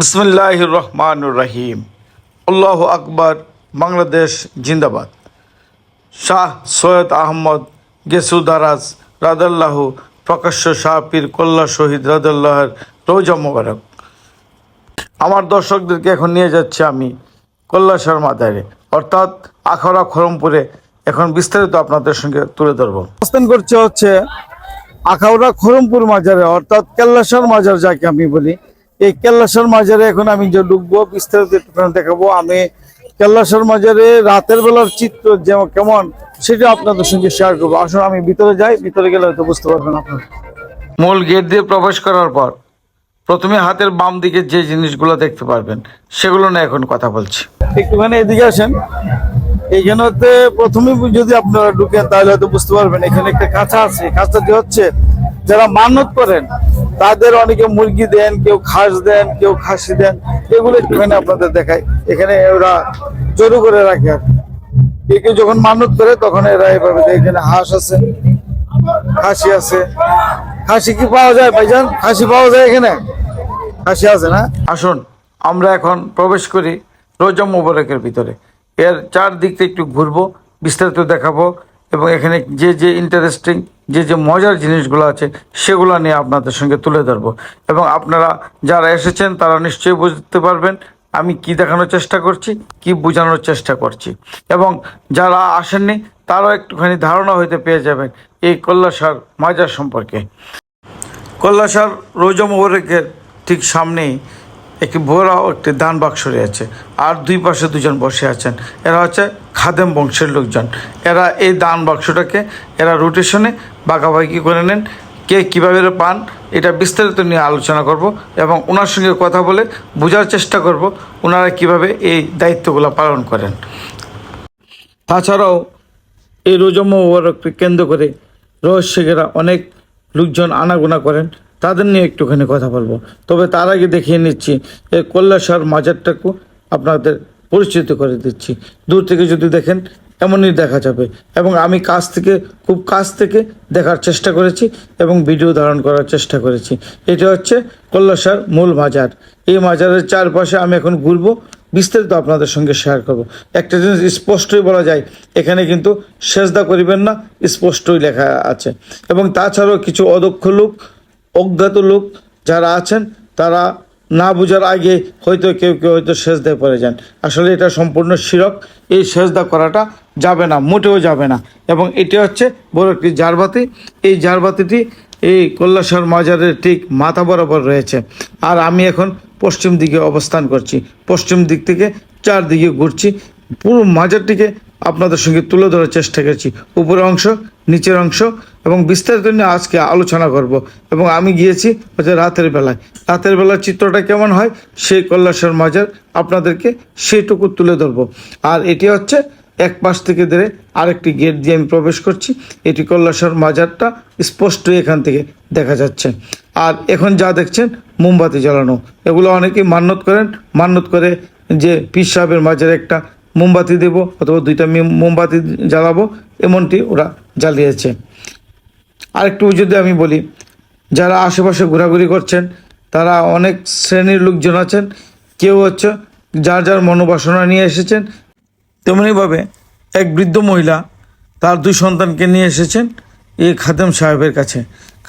বিসমিল্লাহ রহমান রহিম আল্লাহ আকবর, বাংলাদেশ জিন্দাবাদ। শাহ সৈয়দ আহমদ গেসুদারাজ রাদাল্লাহ, প্রকাশ্য শাহ পীর কল্লা শহীদ রাদাল্লাহর রোজা মোবারক। আমার দর্শকদেরকে এখন নিয়ে যাচ্ছি আমি কল্লাশার মাদারে। অর্থাৎ আখড়া খরমপুরে এখন বিস্তারিত আপনাদের সঙ্গে তুলে ধরবো। অবস্থান করছে হচ্ছে, আখাউড়া খরমপুর মাজারে, অর্থাৎ কেল্লাসার মাজার যাকে আমি বলি এই কেল্লাসর মাজারে এখন আমি যে ঢুকবো বিস্তারিত একটুখানি দেখাবো। আমি কেল্লাসর মাজারে রাতের বেলার চিত্র যেমন কেমন সেটা আপনাদের সঙ্গে শেয়ার করব। আসুন আমি ভিতরে যাই ভিতরে গেলে হয়তো বুঝতে পারবেন আপনারা। মূল গেট দিয়ে প্রবেশ করার পর প্রথমে হাতের বাম দিকে যে জিনিসগুলো দেখতে পারবেন সেগুলো নিয়ে এখন কথা বলছি। একটুখানি এদিকে আসেন। এইখানেতে প্রথমে যদি আপনারা ঢুকেন তাহলে হয়তো বুঝতে পারবেন এখানে একটা কাঁচা আছে। কাঁচাটি হচ্ছে যারা মানত করেন তাদের অনেকে মুরগি দেন, কেউ খাস দেন, কেউ খাসি দেন, এগুলো একটুখানি আপনাদের দেখায় এখানে ওরা জড়ো করে রাখে আর কেউ কেউ যখন মানত করে, তখন এরা এভাবে এখানে হাঁস আছে, খাসি আছে। খাসি কি পাওয়া যায় ভাইজান? খাসি পাওয়া যায় এখানে? খাসি আছে না? আসুন, আমরা এখন প্রবেশ করি রোজা মোবারকের ভিতরে। এর চারদিকটা একটু ঘুরবো, বিস্তারিত দেখাবো এবং এখানে যে যে ইন্টারেস্টিং যে যে মজার জিনিসগুলো আছে সেগুলো নিয়ে আপনাদের সঙ্গে তুলে ধরবো। এবং আপনারা যারা এসেছেন তারা নিশ্চয়ই বুঝতে পারবেন আমি কি দেখানোর চেষ্টা করছি, কি বোঝানোর চেষ্টা করছি। এবং যারা আসেননি তারাও একটুখানি ধারণা হইতে পেয়ে যাবেন এই কল্লাসার মাজার সম্পর্কে। কল্লাসার রোজা মোবারকের ঠিক সামনেই একটি ভোরা একটি দান বাক্স রয়েছে। আর দুই পাশে দুজন বসে আছেন। এরা হচ্ছে খাদেম বংশের লোকজন। এরা এই দান বাক্সটাকে, এরা রোটেশনে বাগাবাগি করে নেন। কে কীভাবে পান, এটা বিস্তারিত নিয়ে আলোচনা করব এবং ওনার সঙ্গে কথা বলে বোঝার চেষ্টা করব ওনারা কীভাবে এই দায়িত্বগুলো পালন করেন। তাছাড়াও এই রোজা মোবারককে কেন্দ্র করে রহস্যকেরা অনেক লোকজন আনাগোনা করেন। তাদের নিয়ে একটুখানি কথা বলব। তবে তার আগে দেখিয়ে নিচ্ছি, এই কৈলাসর মাজারটাকেও আপনাদের পরিচিত করে দিচ্ছি। দূর থেকে যদি দেখেন, এমনই দেখা যাবে। এবং আমি কাছ থেকে, খুব কাছ থেকে দেখার চেষ্টা করেছি এবং ভিডিও ধারণ করার চেষ্টা করেছি। এটা হচ্ছে কৈলাসর মূল মাজার। এই মাজারের চারপাশে আমি এখন ঘুরবো, বিস্তারিত আপনাদের সঙ্গে শেয়ার করব। একটা জিনিস স্পষ্টই বলা যায়, এখানে কিন্তু সেজদা করিবেন না, স্পষ্টই লেখা আছে। এবং তাছাড়াও কিছু অদক্ষ লোক অজ্ঞাত লোক যারা আছেন, তারা না বোঝার আগে হয়তো কেউ কেউ হয়তো সেজদায় পড়ে যান। আসলে এটা সম্পূর্ণ শিরক। এই সেজদা করাটা যাবে না, মোটেও যাবে না। এবং এটি হচ্ছে বড় একটি জারবাতি। এই জারবাতিটি এই কৈলাসর মাজারের ঠিক মাথা বরাবর রয়েছে। আর আমি এখন পশ্চিম দিকে অবস্থান করছি। পশ্চিম দিক থেকে চারদিকে ঘুরছি। পুরো মাজারটিকে আপনাদের সঙ্গে তুলে ধরার চেষ্টা করছি। উপরের অংশ, নিচের অংশ এবং বিস্তারিত নিয়ে আজকে আলোচনা করব। এবং আমি গিয়েছি হচ্ছে রাতের বেলায়। রাতের বেলার চিত্রটা কেমন হয়? সেই কৈলাসর মাজার আপনাদেরকে সেইটুকু তুলে ধরবো। আর এটি হচ্ছে এক পাশ থেকে ধরে আরেকটি গেট দিয়ে আমি প্রবেশ করছি। এটি কৈলাসর মাজারটা স্পষ্টই এখান থেকে দেখা যাচ্ছে। আর এখন যা দেখছেন, মোমবাতি জ্বালানো। এগুলো অনেকেই মান্যত করেন। মান্যত করে যে পীর সাহেবের মাজারে একটা মোমবাতি দেব অথবা দুইটা মোমবাতি জ্বালাবো, এমনটি ওরা জ্বালিয়েছে। আরেকটু যদি আমি বলি, যারা আশেপাশে ঘোরাঘুরি করছেন, তারা অনেক শ্রেণির লোকজন আছেন, কেউ হচ্ছে যার যার মনোবাসনা নিয়ে এসেছেন তেমনিভাবে এক বৃদ্ধ মহিলা তার দুই সন্তানকে নিয়ে এসেছেন এই খাদেম সাহেবের কাছে।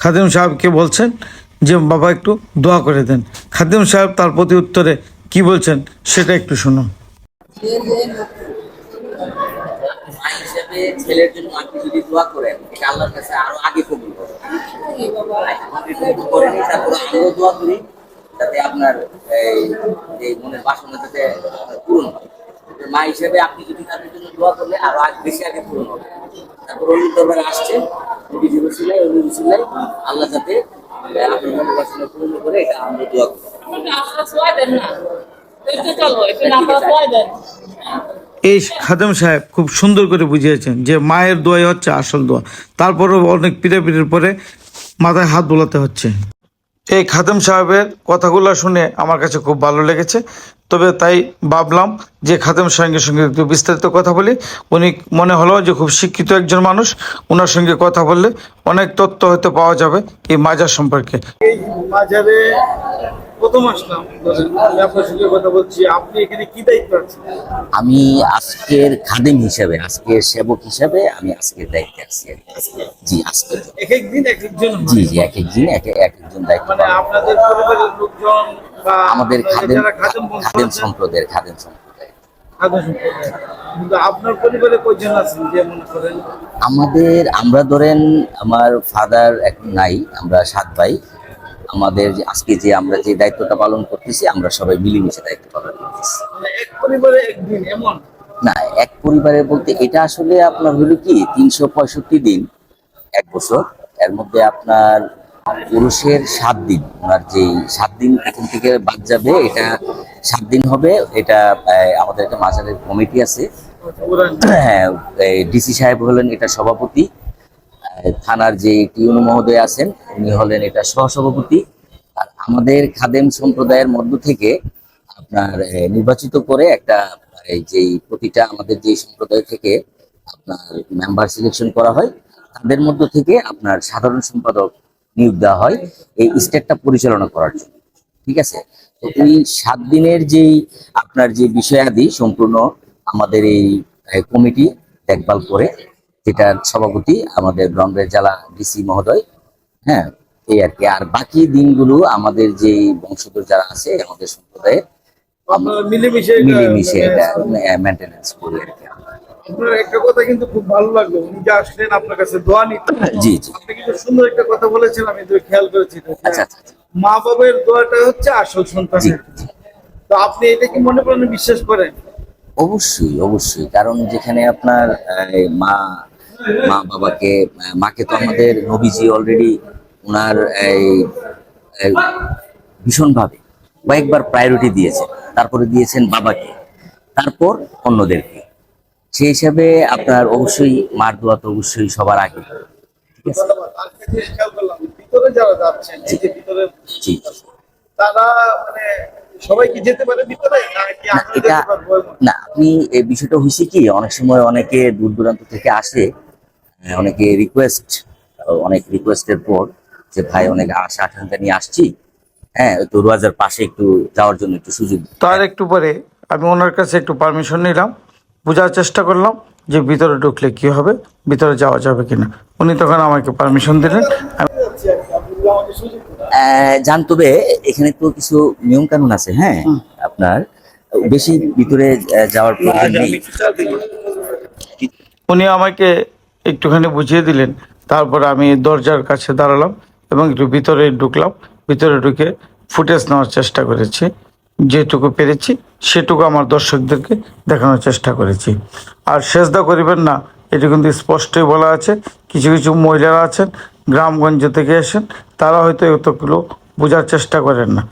খাদেম সাহেবকে বলছেন যে, বাবা, একটু দোয়া করে দেন। খাদেম সাহেব তার প্রতি উত্তরে কি বলছেন, সেটা একটু শুনুন। ছেলের জন্য আপনি যদি দোয়া করেন আল্লাহর কাছে আরও আগে তারপরে যাতে আপনার এই মনের বাসনা যাতে পূরণ হয় মা হিসেবে আপনি যদি তাদের জন্য দোয়া করলে আরও বেশি আগে পূরণ হবে তারপর অন্য আসছে আল্লাহ যাতে আপনার মনের বাসনা পূরণ করে এটা আমরা দোয়া এই খাদেম সাহেব খুব সুন্দর করে বুঝিয়েছেন যে মায়ের দোয়াই হচ্ছে আসল দোয়া। তারপরও অনেক পিড়াপিড়ির পরে মাথায় হাত বোলাতে হচ্ছে। এই খাদেম সাহেবের কথাগুলো শুনে আমার কাছে খুব ভালো লেগেছে। তবে তাই ভাবলাম যে খাদেম সাহেবের সঙ্গে একটু বিস্তারিত কথা বলি। উনি মনে হলো যে খুব শিক্ষিত একজন মানুষ। ওনার সঙ্গে কথা বললে অনেক তথ্য হয়তো পাওয়া যাবে এই মাজার সম্পর্কে। এই মাজারে প্রথম আসলাম। আমি আপনার সঙ্গে কথা বলছি। আপনি এখানে কি দায়িত্ব আছেন? আমি আজকের খাদেম হিসাবে আজকের সেবক হিসাবে আমি আজকের দায়িত্বে আছি জি আজকে? এক এক দিন এক একজন জি জি এক একদিন এক এক একজন দায়িত্ব মানে আপনাদের পরিবারের লোকজন আমাদের খাদেম খাদেম সম্প্রদায়ের খাদেম সম্প্রদায়। খাদেম সম্প্রদায়। কিন্তু আপনার পরিবারে কয়জন আছেন যে মনে করেন? আমাদের আমরা ধরেন আমার ফাদার এখন নাই আমরা সাত ভাই। আমাদের আজকে যে আমরা যে দায়িত্বটা পালন করতেছি, আমরা সবাই মিলেমিশে দায়িত্ব পালন করতেছি। না, এক পরিবারের বলতে এটা আসলে আপনার হলো কি, তিনশো পঁয়ষট্টি দিন, এক বছর। এর মধ্যে আপনার পুরুষের সাত দিন। ওনার যে সাত দিন এখন থেকে বাদ যাবে, এটা সাত দিন হবে। এটা আমাদের একটা মাজারের কমিটি আছে। হ্যাঁ ডিসি সাহেব হলেন এটা সভাপতি। থানার যে টিউনু মহোদয় আছেন, উনি হলেন এটা সহসভাপতি। আর আমাদের খাদেম সম্প্রদায়ের মধ্য থেকে আপনার নির্বাচিত করে একটা, এই যে প্রতিটা আমাদের যে সম্প্রদায় থেকে আপনার মেম্বার সিলেকশন করা হয়, তাদের মধ্য থেকে আপনার সাধারণ সম্পাদক নিয়োগ দেওয়া হয় এই স্টেটটা পরিচালনা করার জন্য। ঠিক আছে? তো এই সাত দিনের যেই আপনার যে বিষয়াদি সম্পূর্ণ আমাদের এই কমিটি দেখভাল করে যেটার সভাপতি আমাদের ব্রহ্মের জেলা ডিসি মহোদয়। হ্যাঁ এই আর কি। আর বাকি দিনগুলো আমাদের যে বংশধর যারা আছে আমাদের সম্প্রদায়ের আপনারা মিলেমিশে এটা- করি আর কি। আপনার একটা কথা কিন্তু খুব ভালো লাগল। উনি যে আসলেন আপনার কাছে দোয়া নিতে জি জি। আপনি কিন্তু সুন্দর একটা কথা বলেছেন আমি তো খেয়াল করেছি আচ্ছা আচ্ছা আচ্ছা। মা বাবার দোয়াটা হচ্ছে আসল সন্তানের তো আপনি এটা কি মনে প্রাণে বিশ্বাস করেন? অবশ্যই অবশ্যই। কারণ যেখানে আপনার মা মা বাবাকে মাকে তো আমাদের নবীজি অলরেডি ওনার এই ভীষণভাবে কয়েকবার প্রায়োরিটি দিয়েছেন। তারপরে দিয়েছেন বাবাকে তারপর অন্যদেরকে। সেই হিসাবে আপনার অবশ্যই মার দোয়া তো অবশ্যই সবার আগে ঠিক আছে? ধন্যবাদ আরেকটা জিনিস খেয়াল করলাম ভিতরে যারা যাচ্ছেন এই যে ভিতরে জি। তারা মানে সবাই কি যেতে পারে ভিতরে? না, এটা? না আপনি এই বিষয়টা হয়েছে কি অনেক সময় অনেকে দূর দূরান্ত থেকে আসে অনেকে রিকোয়েস্ট অনেক রিকোয়েস্টের পর যে ভাই অনেক আশা আকাঙ্ক্ষা নিয়ে আসছি। হ্যাঁ তো রোয়াজার পাশে একটু যাওয়ার জন্য একটু সুযোগ। তার একটু পরে আমি ওনার কাছে একটু পারমিশন নিলাম বোঝার চেষ্টা করলাম যে ভিতরে ঢুকলে কি হবে ভিতরে যাওয়া যাবে কিনা। উনি তখন আমাকে পারমিশন দিলেন। জান তবে এখানে তো কিছু নিয়ম কানুন আছে হ্যাঁ আপনার। বেশি ভিতরে যাওয়ার প্রয়োজন নেই। উনি আমাকে একটুখানি বুঝিয়ে দিলেন। তারপর আমি দরজার কাছে দাঁড়ালাম এবং একটু ভিতরে ঢুকলাম। ভিতরে ঢুকে ফুটেজ নেওয়ার চেষ্টা করেছি। যেটুকু পেরেছি, সেটুকু আমার দর্শকদেরকে দেখানোর চেষ্টা করেছি। আর সেজদা করিবেন না, এটি কিন্তু স্পষ্টই বলা আছে। কিছু কিছু মহিলারা আছেন, গ্রামগঞ্জ থেকে এসেন তারা হয়তো এতগুলো বোঝার চেষ্টা করেন না।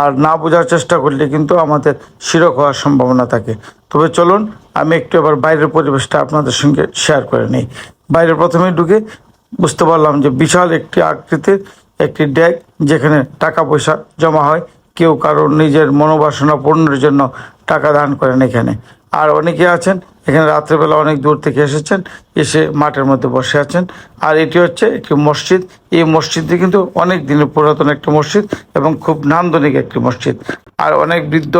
আর না বোঝার চেষ্টা করলে কিন্তু আমাদের শিরক হওয়ার সম্ভাবনা থাকে। তবে চলুন, আমি একটু এবার বাইরের পরিবেশটা আপনাদের সঙ্গে শেয়ার করে নিই। বাইরে প্রথমে ঢুকে বুঝতে পারলাম যে বিশাল একটি আকৃতির একটি ড্যাগ যেখানে টাকা পয়সা জমা হয়। কেউ কারোর নিজের মনোবাসনা পূর্ণের জন্য টাকা দান করেন এখানে। আর অনেকে আছেন, এখানে রাত্রেবেলা অনেক দূর থেকে এসেছেন, এসে মাঠের মধ্যে বসে আছেন। আর এটি হচ্ছে একটি মসজিদ। এই মসজিদটি কিন্তু অনেক দিনের পুরাতন একটি মসজিদ এবং খুব নান্দনিক একটি মসজিদ। আর অনেক বৃদ্ধ,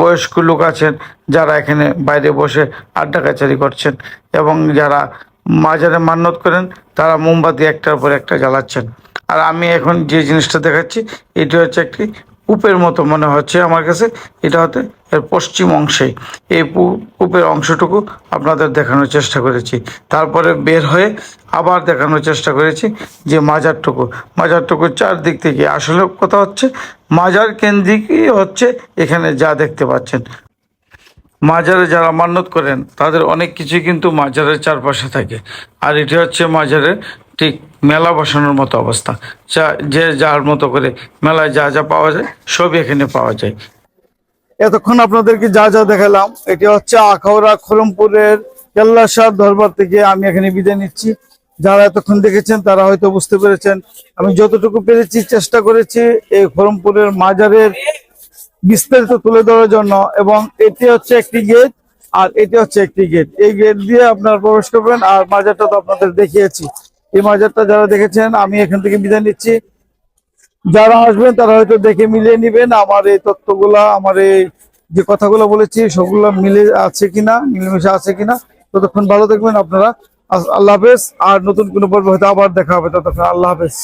বয়স্ক লোক আছেন যারা এখানে বাইরে বসে আড্ডা কাচারি করছেন এবং যারা মাজারে মান্যত করেন, তারা মোমবাতি একটার পর একটা জ্বালাচ্ছেন। আর আমি এখন যে জিনিসটা দেখাচ্ছি, এটি হচ্ছে একটি কূপের মতো মনে হচ্ছে আমার কাছে। এটা হতে এর পশ্চিম অংশে। এই কূপের অংশটুকু আপনাদের দেখানোর চেষ্টা করেছি। তারপরে বের হয়ে আবার দেখানোর চেষ্টা করেছি যে মাজারটুকু। মাজারটুকু চারদিক থেকে আসলে কথা হচ্ছে, মাজার কেন্দ্রিকই হচ্ছে এখানে যা দেখতে পাচ্ছেন। মাজারে যারা মান্যত করেন, তাদের অনেক কিছু কিন্তু মাজারের চারপাশে থাকে। আর এটি হচ্ছে মাজারের ঠিক মেলা বসানোর মতো অবস্থা। যা, যে যার মতো করে মেলায় যা যা পাওয়া যায়, সবই এখানে পাওয়া যায়। এতক্ষণ আপনাদেরকে যা যা দেখালাম, এটি হচ্ছে আখাউড়া খরমপুরের কেল্লাশাহ দরবার থেকে আমি এখানে বিদায় নিচ্ছি। যারা এতক্ষণ দেখেছেন, তারা হয়তো বুঝতে পেরেছেন, আমি যতটুকু পেরেছি, চেষ্টা করেছি, এই খরমপুরের মাজারের বিস্তারিত তুলে ধরার জন্য এবং এটি হচ্ছে একটি গেট আর এটি হচ্ছে একটি গেট এই গেট দিয়ে আপনারা প্রবেশ করবেন, আর মাজারটা তো আপনাদের দেখিয়েছি। এই মাজারটা যারা দেখেছেন, আমি এখান থেকে বিদায় নিচ্ছি। যারা আসবেন, তারা হয়তো দেখে মিলিয়ে নেবেন আমার এই তথ্যগুলা, আমার এই যে কথাগুলো বলেছি, সবগুলো মিলে আছে কিনা, মিলেমিশে আছে কিনা, ততক্ষণ ভালো থাকবেন আপনারা। আল্লাহ হাফেজ, আর নতুন কোনো পর্ব হয়তো আবার দেখা হবে, ততক্ষণ আল্লাহ হাফেজ।